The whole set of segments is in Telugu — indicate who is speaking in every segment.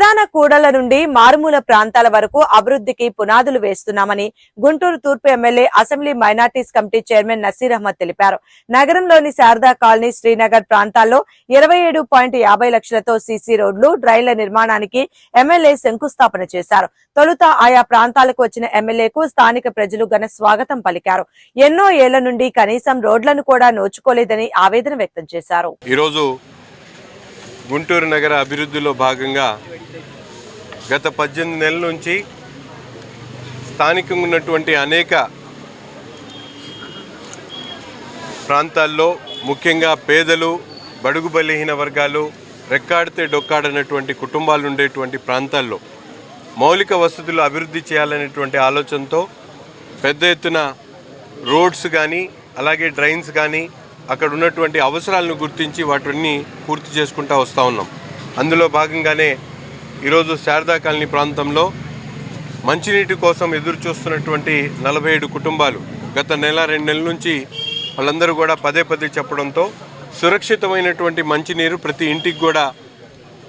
Speaker 1: ప్రధాన కూడల నుండి మారుమూల ప్రాంతాల వరకు అభివృద్ధికి పునాదులు వేస్తున్నామని గుంటూరు తూర్పు MLA assembly minorities committee chairman Naseer Ahmed తెలిపారు. నగరంలోని శారదా కాలనీ శ్రీనగర్ ప్రాంతాల్లో ఇరవై ఏడు పాయింట్ యాభై లక్షలతో సీసీ రోడ్లు డ్రైన్ల నిర్మాణానికి ఎమ్మెల్యే శంకుస్థాపన చేశారు. తొలుత ఆయా ప్రాంతాలకు వచ్చిన ఎమ్మెల్యేకు స్థానిక ప్రజలు ఘన స్వాగతం పలికారు. ఎన్నో ఏళ్ళ నుండి కనీసం రోడ్లను కూడా నోచుకోలేదని ఆవేదన వ్యక్తం చేశారు.
Speaker 2: ఈరోజు గుంటూరు నగర అభివృద్ధిలో భాగంగా గత పద్దెనిమిది నెలల నుంచి స్థానికంగా ఉన్నటువంటి అనేక ప్రాంతాల్లో ముఖ్యంగా పేదలు బడుగు బలహీన వర్గాలు రెక్కాడితే డొక్కాడనటువంటి కుటుంబాలు ఉండేటువంటి ప్రాంతాల్లో మౌలిక వసతులు అభివృద్ధి చేయాలనేటువంటి ఆలోచనతో పెద్ద ఎత్తున రోడ్స్ కానీ అలాగే డ్రైన్స్ కానీ అక్కడ ఉన్నటువంటి అవసరాలను గుర్తించి వాటిని పూర్తి చేసుకుంటూ వస్తూ ఉన్నాం. అందులో భాగంగానే ఈరోజు శారదా కాలనీ ప్రాంతంలో మంచినీటి కోసం ఎదురు చూస్తున్నటువంటి నలభై ఏడు కుటుంబాలు గత నెల రెండు నెలల నుంచి వాళ్ళందరూ కూడా పదే పదే చెప్పడంతో సురక్షితమైనటువంటి మంచినీరు ప్రతి ఇంటికి కూడా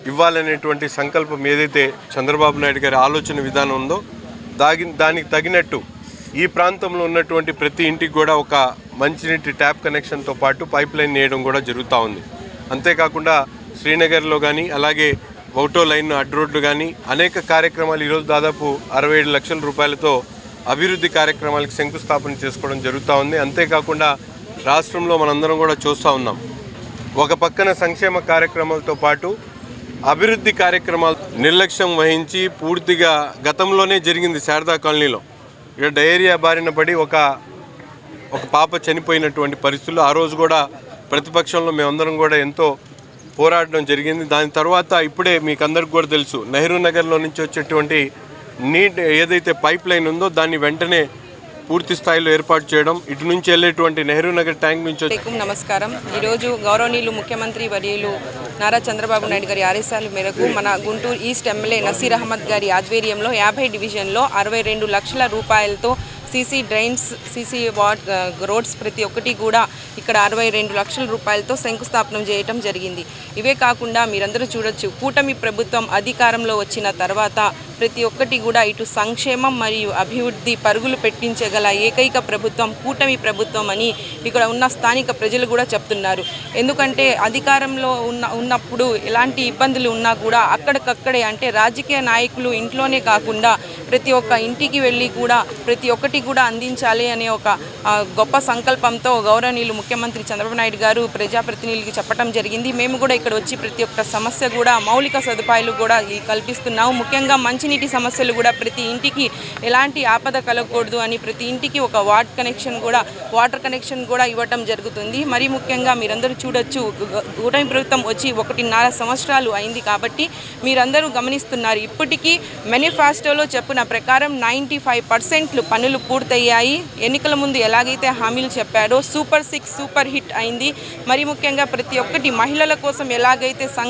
Speaker 2: ఇవ్వాలనేటువంటి సంకల్పం ఏదైతే చంద్రబాబు నాయుడు గారి ఆలోచన విధానం ఉందో దాగి దానికి తగినట్టు ఈ ప్రాంతంలో ఉన్నటువంటి ప్రతి ఇంటికి కూడా ఒక మంచినీటి ట్యాప్ కనెక్షన్తో పాటు పైప్ లైన్ వేయడం కూడా జరుగుతూ ఉంది. అంతేకాకుండా శ్రీనగర్లో కానీ అలాగే ఒకటో లైన్ అడ్డు రోడ్లు కానీ అనేక కార్యక్రమాలు ఈరోజు దాదాపు అరవై ఏడు లక్షల రూపాయలతో అభివృద్ధి కార్యక్రమాలకు శంకుస్థాపన చేసుకోవడం జరుగుతూ ఉంది. అంతేకాకుండా రాష్ట్రంలో మనందరం కూడా చూస్తూ ఉన్నాం. ఒక పక్కన సంక్షేమ కార్యక్రమాలతో పాటు అభివృద్ధి కార్యక్రమాలు నిర్లక్ష్యం వహించి పూర్తిగా గతంలోనే జరిగింది శారదా కాలనీలో. ఇక్కడ డయేరియా బారిన పడి ఒక ఒక పాప చనిపోయినటువంటి పరిస్థితులు ఆ రోజు కూడా ప్రతిపక్షంలో మేమందరం కూడా ఎంతో పోరాడడం జరిగింది. దాని తర్వాత ఇప్పుడే మీకు అందరికి కూడా తెలుసు నెహ్రూ నగర్లో నుంచి వచ్చేటువంటి నీట్ ఏదైతే పైప్ లైన్ ఉందో దాన్ని వెంటనే పూర్తి స్థాయిలో ఏర్పాటు చేయడం ఇటు నుంచి వెళ్ళేటువంటి నెహ్రూ నగర్ ట్యాంక్ నుంచి
Speaker 3: నమస్కారం. ఈరోజు గౌరవనీయులు ముఖ్యమంత్రి వర్యులు నారా చంద్రబాబు నాయుడు గారి ఆదేశాల మేరకు మన గుంటూరు ఈస్ట్ ఎమ్మెల్యే నసీర్ అహ్మద్ గారి ఆధ్వర్యంలో యాభై డివిజన్లో అరవై రెండు లక్షల రూపాయలతో CC drains CC what roads ప్రతి ఒక్కటి కూడా ఇక్కడ అరవై రెండు లక్షల రూపాయలతో శంకుస్థాపనం చేయటం జరిగింది. ఇవే కాకుండా మీరందరూ చూడొచ్చు కూటమి ప్రభుత్వం అధికారంలో వచ్చిన తర్వాత ప్రతి ఒక్కటి కూడా ఇటు సంక్షేమం మరియు అభివృద్ధి పరుగులు పెట్టించగల ఏకైక ప్రభుత్వం కూటమి ప్రభుత్వం అని ఇక్కడ ఉన్న స్థానిక ప్రజలు కూడా చెప్తున్నారు. ఎందుకంటే అధికారంలో ఉన్న ఉన్నప్పుడు ఎలాంటి ఇబ్బందులు ఉన్నా కూడా అక్కడికక్కడే అంటే రాజకీయ నాయకులు ఇంట్లోనే కాకుండా ప్రతి ఒక్క ఇంటికి వెళ్ళి కూడా ప్రతి ఒక్కటి కూడా అందించాలి అనే ఒక గొప్ప సంకల్పంతో గౌరవనీయులు ముఖ్యమంత్రి చంద్రబాబు నాయుడు గారు ప్రజాప్రతినిధులకి చెప్పడం జరిగింది. మేము కూడా ఇక్కడ వచ్చి ప్రతి ఒక్క సమస్య కూడా మౌలిక సదుపాయాలు కూడా ఈ కల్పిస్తున్నాము. ముఖ్యంగా మంచి మంచినీటి సమస్యలు కూడా ప్రతి ఇంటికి ఎలాంటి ఆపద కలగకూడదు అని ప్రతి ఇంటికి ఒక వాట్ కనెక్షన్ కూడా వాటర్ కనెక్షన్ కూడా ఇవ్వటం జరుగుతుంది. మరి ముఖ్యంగా మీరందరూ చూడొచ్చు కూటమి ప్రభుత్వం వచ్చి ఒకటిన్నర సంవత్సరాలు అయింది కాబట్టి మీరందరూ గమనిస్తున్నారు. ఇప్పటికీ మేనిఫెస్టోలో చెప్పిన ప్రకారం నైంటీ ఫైవ్ పర్సెంట్లు పనులు పూర్తయ్యాయి. ఎన్నికల ముందు ఎలాగైతే హామీలు చెప్పారో సూపర్ సిక్స్ సూపర్ హిట్ అయింది. మరి ముఖ్యంగా ప్రతి ఒక్కటి మహిళల కోసం ఎలాగైతే